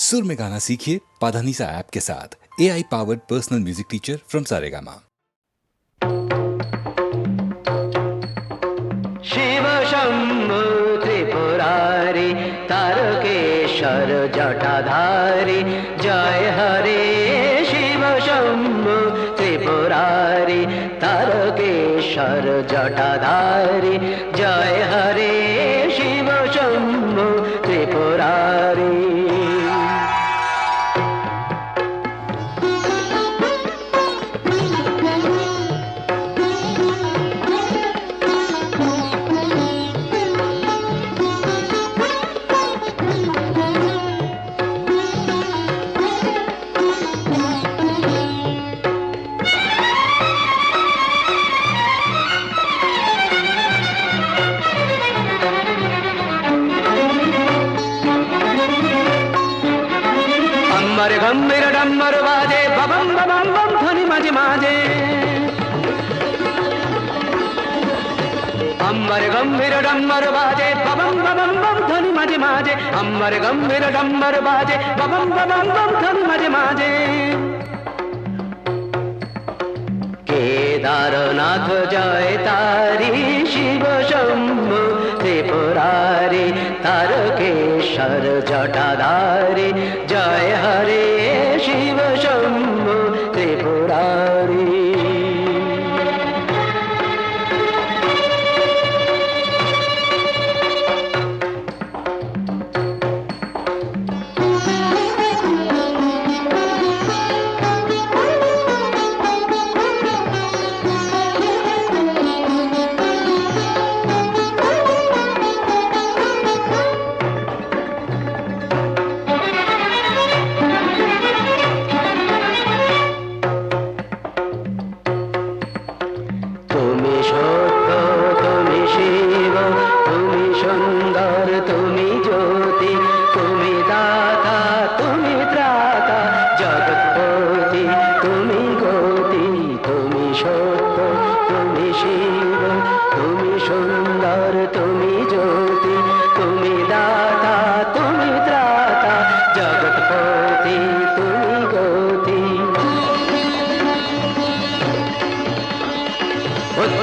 सुर में गाना सीखिए पाधानीसा ऐप के साथ। A I powered personal music teacher from Saregama Shiv Shambhu Tripurari, Tarakeshwar Jatadhari, जय हरे शिव शंभु त्रिपुरारी, तारकेश्वर जटाधारी, जय हरे ডম্বর বাজে, ববম ববম বাম ধনি মাঝে মাঝে। আমার গম্ভীর ডম্বর বাজে, ববম ববম বাম ধনি মাঝে মাঝে। কেদারনাথ জয় তারি শিব শম্ভু, ত্রিপুরারি তার কেশর জটাধারি। জয় হরে শিব শম্ভু, ত্রিপুরারি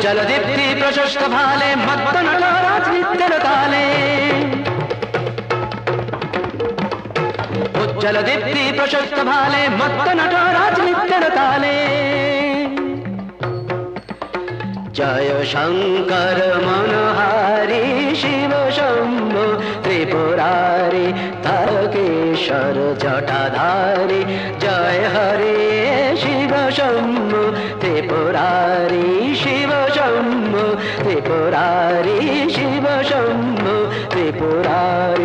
উজ্জ্বল দীপ্তি প্রশস্ত ভালে মত্ত নটরাজ নৃত্যের তালে। উজ্জ্বল দীপ্তি প্রশস্ত ভালে মত্ত নটরাজ নৃত্যের তালে। জয় শঙ্কর মনোহারি শিব শম্ভু, ত্রিপুরারি তারকেশ্বর জটাধারি। জয় হরে শিব শম্ভু ত্রিপুরারি শিব শম্ভু ত্রিপুরারি শিব শম্ভু ত্রিপুরারি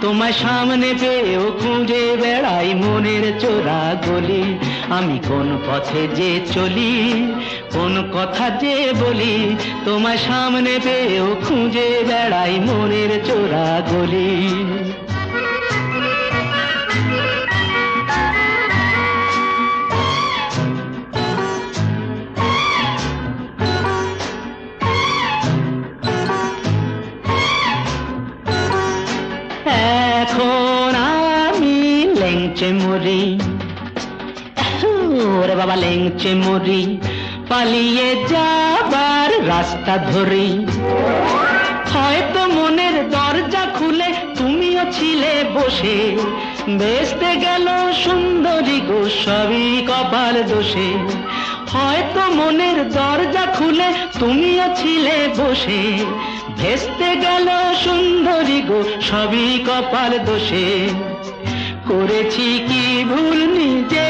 তোমার সামনে পেয়েও খুঁজে বেড়াই মনের চোরা গলি। আমি কোন পথে যে চলি, কোন কথা যে বলি, তোমার সামনে পেয়েও খুঁজে বেড়াই মনের চোরা গলি। বাবা মরি, পালিয়ে যাবার রাস্তা ধরি। হয়তো মনের দরজা খুলে তুমিও ছিলে বসে বেসতে গেল সুন্দরী গো সবই কপাল দোষে। হয়তো মনের দরজা খুলে তুমিও ছিলে বসে, ভেস্তে গেল সুন্দরী গো সবই কপাল দোষে। করেছি কি ভুল দোকান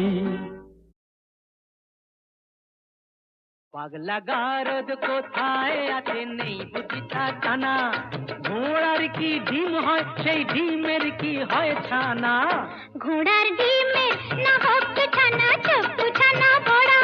পাগলা গারদ কোথায় আছে নেই বুঝিতা জানা ঘোড়ার কি ডিম হয় সেই ডিমের কি হয় ছানা? ঘোড়ার ডিমের না হক ছানা চপ্পু ছানা বড়া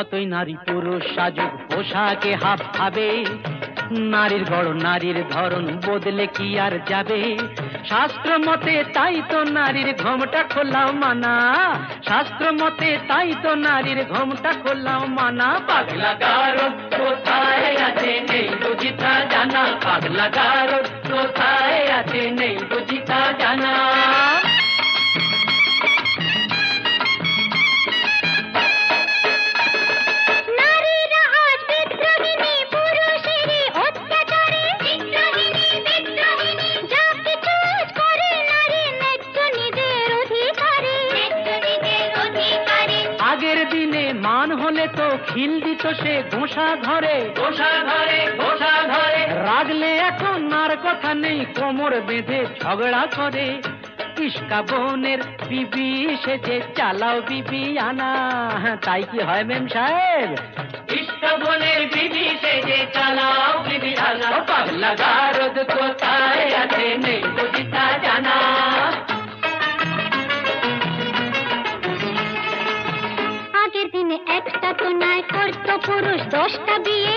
যতই নারী পুরুষ সাজুক পোশাকে হাফ খাবে নারীর বড় নারীর ধরন বদলে কি আর যাবে? শাস্ত্র মতে তাই তো নারীর ঘোমটা খোলাও মানা। শাস্ত্র মতে তাই তো নারীর ঘোমটা খোলাও মানা। পাগলা গারদ কোথায় আছে নেই বুঝিতা জানা। পাগলা গারদ কোথায় আছে নেই বুঝিতা জানা। সে গোসা ঘরে। গোসা ঘরে রাগলে এখন আর কথা নেই কোমর বেঁধে ঝগড়া করে। ইস্কা বোনের বিবি সেজে চালাও বিবি আনা। তাই কি হয় মেম সাহেব? বোনের বিবি চালাও বিবি আনা। পাগলা গারদ কোথায় আছে? নেই পুরুষ দশটা বিয়ে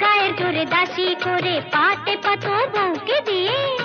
গায়ের জোরে দাসী করে পাতে পাতো বউকে দিয়ে।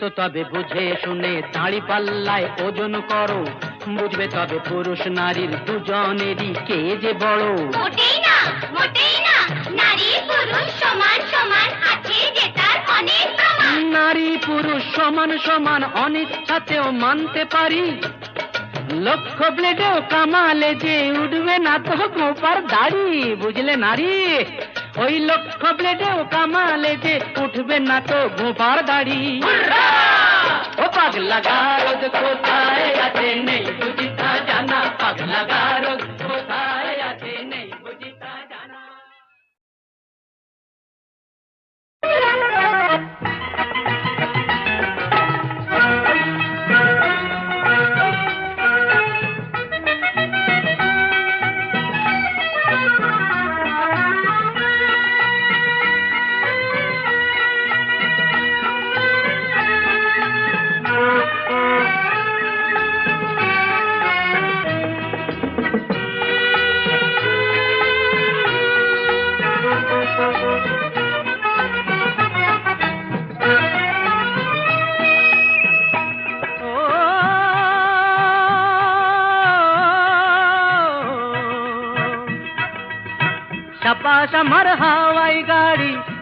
তো তবে বুঝে শুনে দাঁড়ি পাল্লায় ওজন করো। বুঝবে তবে পুরুষ নারীর দুজনেরই কে যে বড়। মোটেই না মোটেই না। নারী পুরুষ সমান সমান আছে যে তার অনেক প্রমাণ। নারী পুরুষ সমান সমান অনিচ্ছাতেও মানতে পারি। লক্ষ ব্লেডেও কামালে যে উঠবে না তো গোপার দাড়ি। বুঝলে নারী? ওই লক্ষ ব্লেডেও কামালে যে উঠবে না তো গোপার দাড়ি। ও পাগলা গারদ কোথায় আছে নেই বুঝিতা জানা। পাগলা গারদ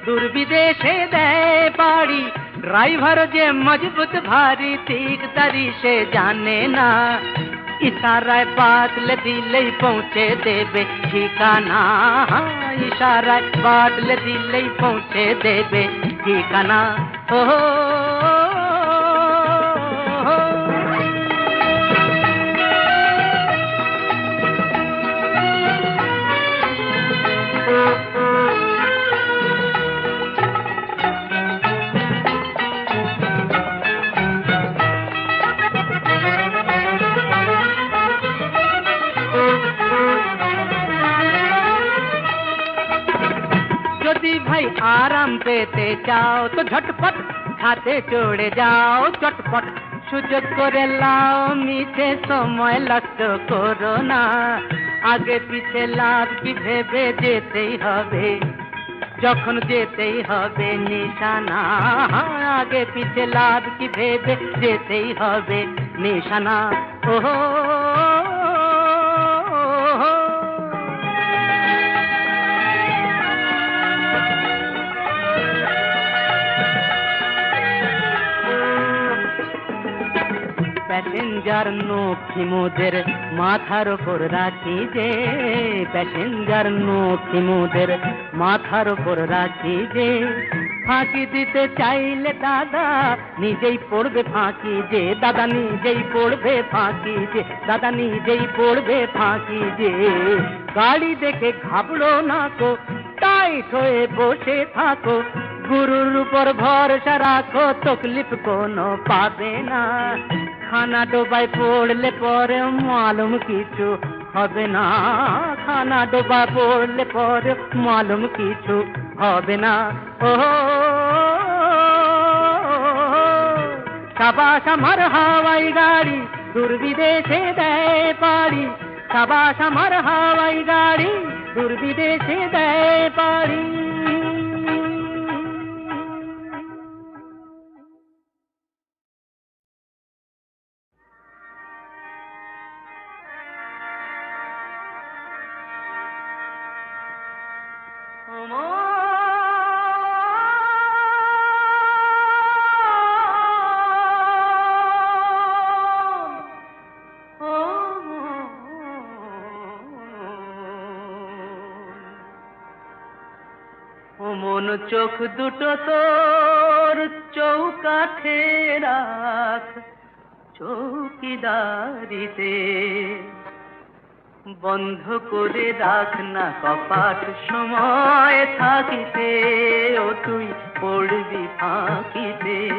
দূর বিদেশে দেয় পাড়ি ড্রাইভার যে মজবুত ভারী দিকদারি সে জানে না। ইশারায় বাতলে দিলেই পৌঁছে দেবে ঠিকানা। ইশারায় বাতলে দিলেই পৌঁছে দেবে ঠিকানা। ও ভাই আরাম পেতে চাও তো ঝটপট খাতে চড়ে যাও চটপট। সুযোগ করে লাও, মিছে সময় নষ্ট করো না। আগে পিছে লাভ কি ভেবে যেতেই হবে। যখন যেতেই হবে নিশানা, আগে পিছে লাভ কি ভেবে যেতেই হবে নিশানা। ওহো! প্যাসেঞ্জার নক্ষী মোদের মাথার ওপর রাখি যে, প্যাসেঞ্জার নক্ষী মোদের মাথার ওপর রাখি যে। ফাঁকি দিতে চাইলে দাদা নিজেই পড়বে ফাঁকি যে, দাদা নিজেই পড়বে ফাঁকি যে, দাদা নিজেই পড়বে ফাঁকি যে। গাড়ি দেখে ঘাবড়ো না কো, টাইট হয়ে বসে থাকো। গুরুর উপর ভরসা রাখো, তকলিফ কোনো পাবে না। খানা ডোবায় পড়লে পরে মালুম কিছু হবে না। খানা ডোবা পড়লে পরে মালুম কিছু হবে না। ও, সাবাস আমার হাওয়াই গাড়ি দূর বিদেশে দেয় পাড়ি। সাবাস আমার হাওয়াই গাড়ি দূর বিদেশে দেয় পাড়ি। মন চোখ দুটো তোর চৌকাঠে রাখ। চৌকিদারিতে বন্ধ করে রাখ না কপাট। সময় থাকিতে ও তুই পড়বি ফাঁকিতে।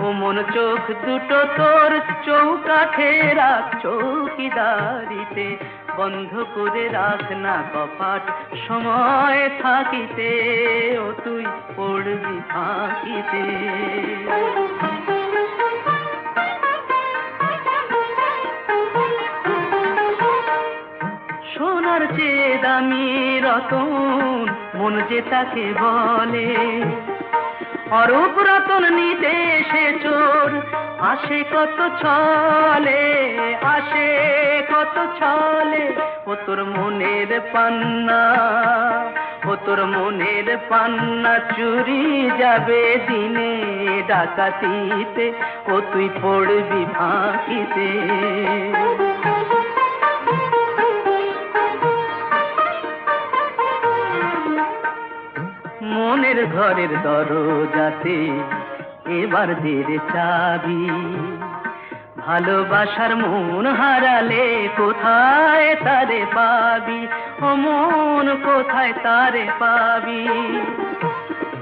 ও মন চোখ দুটো তোর চৌকাঠে রাখ। চৌকিদারিতে বন্ধ করে রাখ না কপাট। সময় থাকিতে ও তুই পড়বি ফাঁকিতে। সোনার চেয়ে দামি রতন, মন যে তাকে বলে অরূপ রতন নিতে সে চোর। আসে কত ছলে, আসে কত ছলে, ও তোর মনের পান্না, ও তোর মনের পান্না চুরি যাবে দিনে ডাকাতিতে, ও তুই পড়বি ফাঁকিতে। মনের ঘরের দরজাতে এবার দের চাবি। ভালোবাসার মন হারালে কোথায় তারে পাবি? ও মন কোথায় তারে পাবি?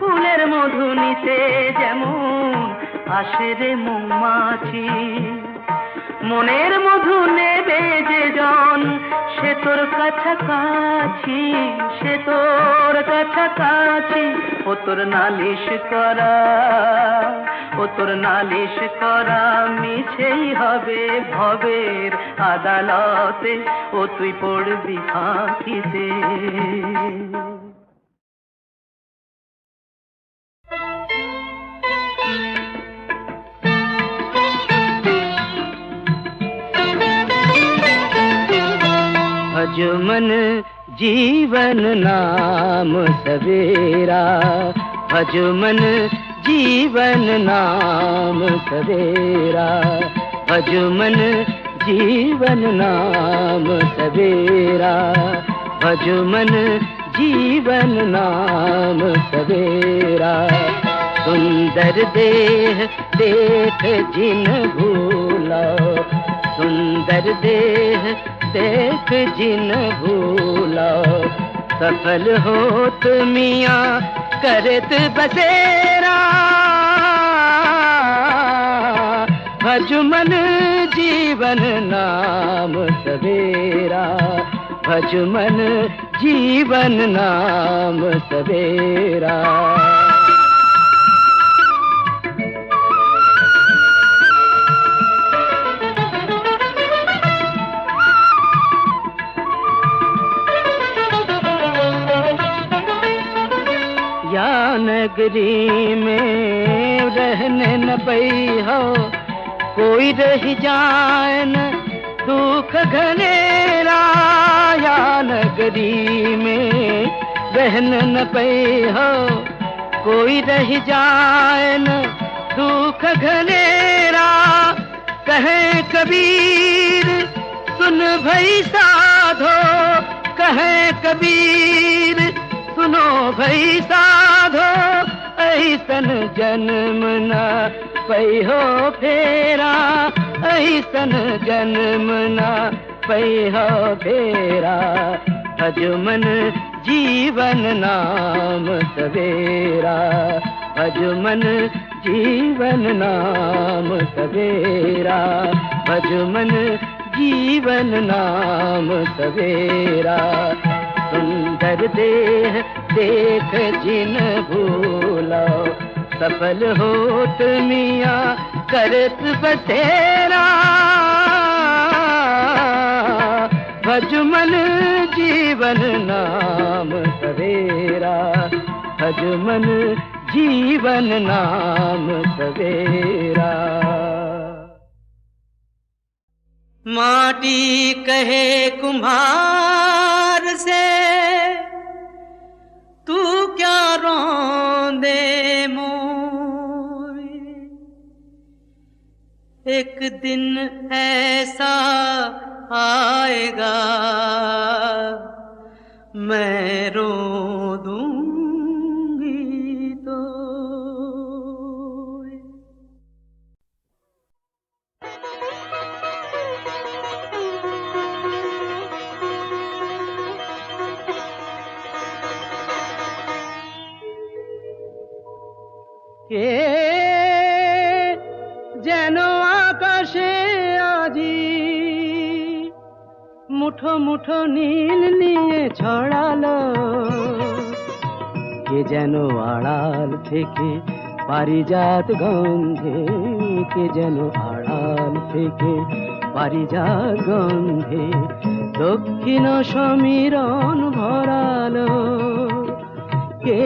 ফুলের মধু নিতে যেমন আসে রে মৌমাছি। মনের মধু নেবে যে জন, সে তোর কাছাকাছি, সে তোর কাছাকাছি। ও তোর নালিশ করা, ও তোর নালিশ করা মিছেই হবে ভবের আদালতে। ও তুই পড়বি ফাঁকিতে। भज मन जीवन नाम सवेरा। भजो मन जीवन नाम सवेरा। भजो मन जीवन नाम सवेरा। भजो मन जीवन नाम सवेरा। सुंदर देह देख जिन भूला, सुंदर देह देख जिन भूला, सफल होत मिया, करत बसेरा। भजुमन जीवन नाम सवेरा, भजमन जीवन नाम सवेरा। नगरी में रहने न पई हो। कोई रह जाए न दुख घनेरा। या नगरी में रहन न पई हो। कोई रह जाए न दुख घनेरा। कहे कबीर, सुन भई साधो। कहे कबीर, सुनो भई साधो ऐसन जन्म न पई हो फेरा। ऐसन जन्म न पई हो फेरा। भजुमन जीवन नाम सवेरा। भजुमन जीवन नाम सवेरा। भजुमन जीवन नाम सवेरा। सुंदर देह देख जिन भूला। सफल होत मिया, करत बसेरा। भजमन जीवन नाम सवेरा। भजमन जीवन नाम सवेरा। माटी कहे कुम्हार से तू क्या रोंदे मोर एक दिन ऐसा आएगा मैं रो दूँगी থেকে পারিজাত গন্ধে কে যেন আড়াল থেকে। পারিজাত গন্ধে দক্ষিণ সমীরণ ভরালো কে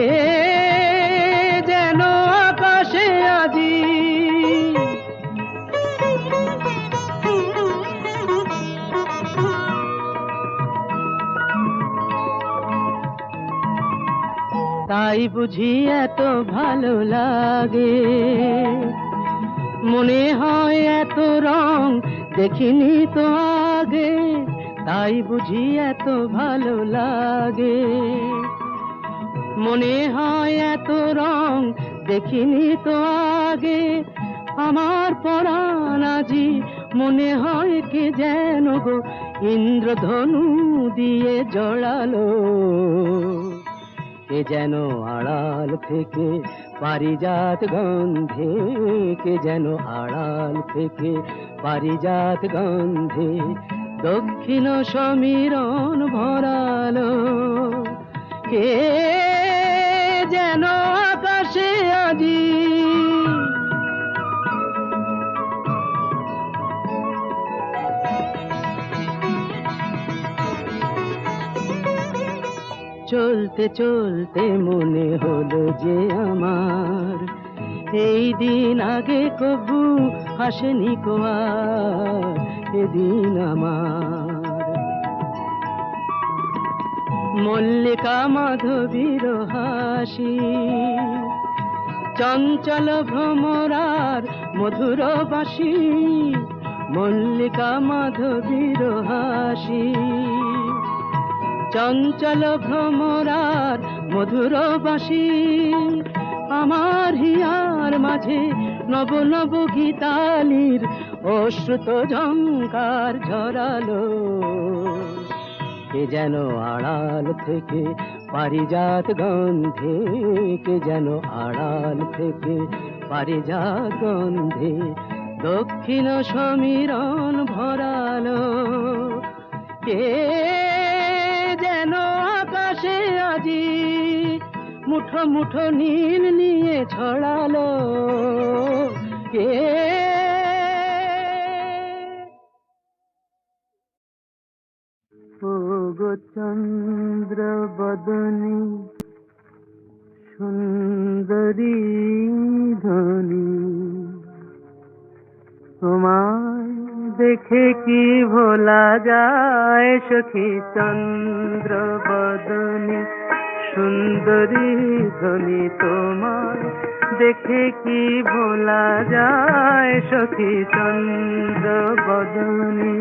তাই বুঝি এত ভালো লাগে। মনে হয় এত রং দেখিনি তো আগে, তাই বুঝি এত ভালো লাগে। মনে হয় এত রং দেখিনি তো আগে, আমার পরাণ আজি মনে হয় কে যেন গো ইন্দ্রধনু দিয়ে জড়ালো। কে যেন আড়াল থেকে, পারিজাত গন্ধে, কে যেন আড়াল থেকে, পারিজাত গন্ধে, দক্ষিণ সমীরণ ভরালো। কে চলতে চলতে মনে হলো যে আমার। এই দিন আগে কবু হাসেনি কো আর, এদিন আমার। মল্লিকা মাধবীর হাসি, চঞ্চল ভ্রমরার মধুর বাসি মল্লিকা মাধবীর হাসি। চঞ্চল ভ্রমরার মধুর বাসি আমার হিয়ার মাঝে নব নব গীতালির অশ্রুত ঝঙ্কার ঝরালো। কে যেন আড়াল থেকে পারিজাত গন্ধে, কে যেন আড়াল থেকে পারিজাত গন্ধে দক্ষিণ সমীরণ ভরালো। কে মুঠো মুঠো নীল নিয়ে ছড়ালো। কে চন্দ্র বদনী, সুন্দরী ধনী, তোমায় দেখে কি ভোলা যায় সখী চন্দ্র বদনী? সুন্দরী ধনী তোমায় দেখে কি ভোলা যায় সখী চন্দ্র বদনী।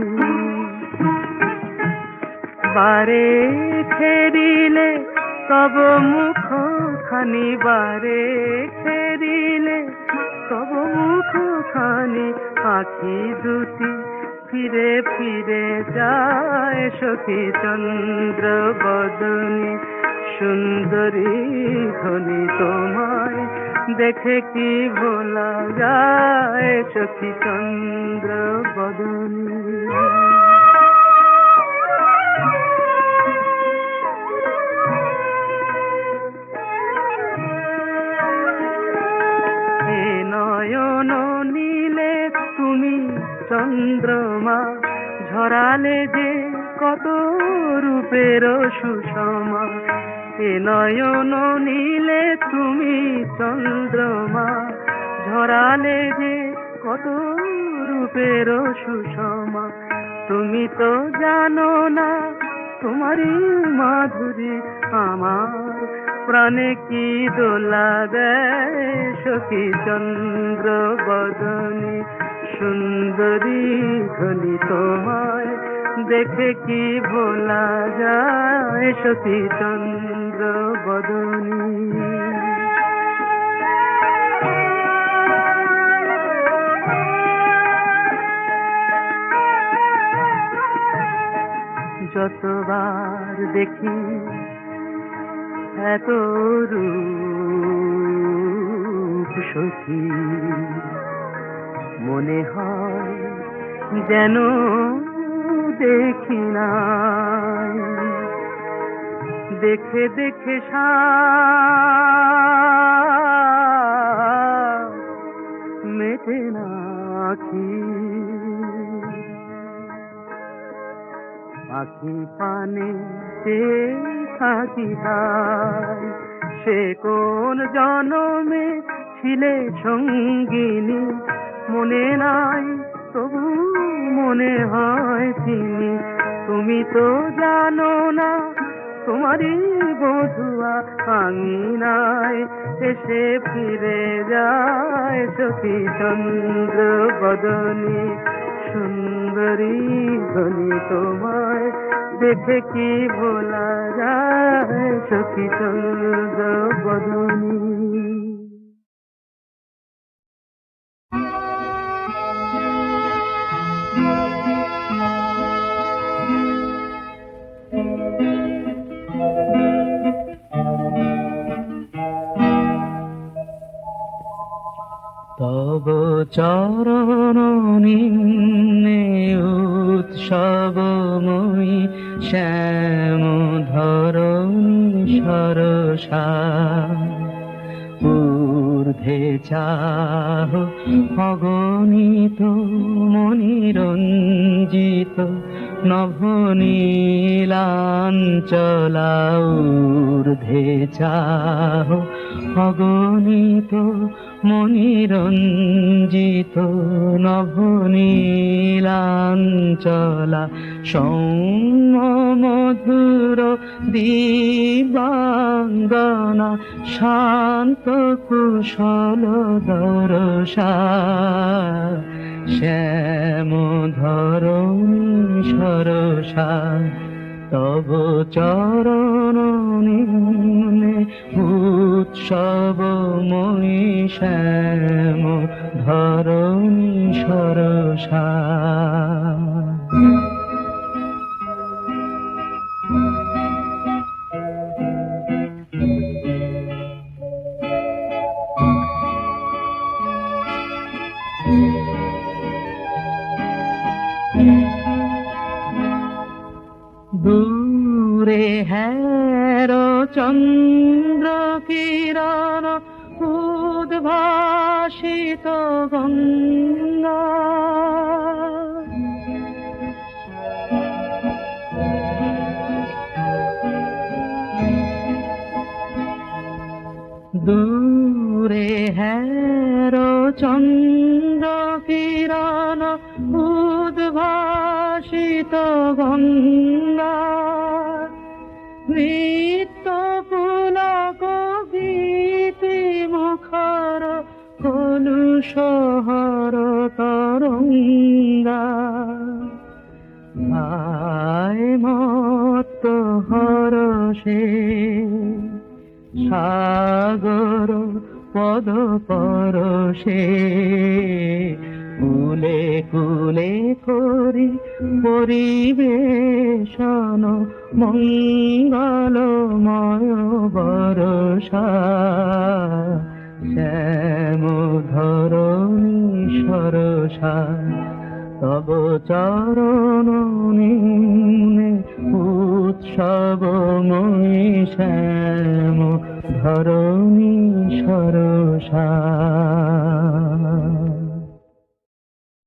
বারে ফেরিলে তব মুখ খানি বারে ফেরিলে তব মুখ খানি আখি দুটি ফিরে ফিরে যায় সখী চন্দ্র বদনী। সুন্দরী ধনী তোমায় দেখে কি ভোলা যায় সখী চন্দ্র বদনী। নয়ন নীলে তুমি চন্দ্রমা, ঝরালে যে কত রূপের সুষমা। হে নয়ন নীলে তুমি চন্দ্রমা। ঝরালে যে কত রূপের সুষমা। তুমি তো জানো না তোমারই মাধুরী আমার। প্রাণে কি দোলা দেয় সখী চন্দ্র বদনী সুন্দরী ধনী তোমায় দেখে কি ভোলা যায় সখী চন্দ্র যতবার দেখি এত রূপ সখী মনে হয় যেন দেখি নাই। দেখে দেখে মেটে না আখি। পাখি পানে সে থাকি সে কোন জনমে ছিলে সঙ্গিনী। মনে নাই, তবু মনে হয় তিনি। তুমি তো জানো না তোমারই বধুয়া আঙিনায় এসে ফিরে যায় সখী চন্দ্র বদনী। সুন্দরী ধনী তোমায় দেখে কি বলা যায় সখী চন্দ্র বদনী? তব চরণ নিম্নে উৎসবময়ী শ্যাম ধরণী সরসা। চাহ অগণিত মনিরঞ্জিত নভনীলাঞ্চলাউর্ধে চাহ অগণিত মনিরঞ্জিত নভনীলাঞ্চলা সৌম্য মধুর দিবাঙ্গনা শান্ত কুশল দরসা শ্যাম ধরণী সরসা তব চরণ নিম্নে উৎসবময়ী শ্যাম ধরণী সরসা। চন্দ্র কলুষহর তরঙ্গা আয় মত্ত হরষে সাগর পদ পরশে কুলে কুলে করি পরিবেশন মঙ্গলময় বরষা। শ্যাম ধরণী সরসা তব চরণ উৎসব মণি শ্যাম ধরণী সরসা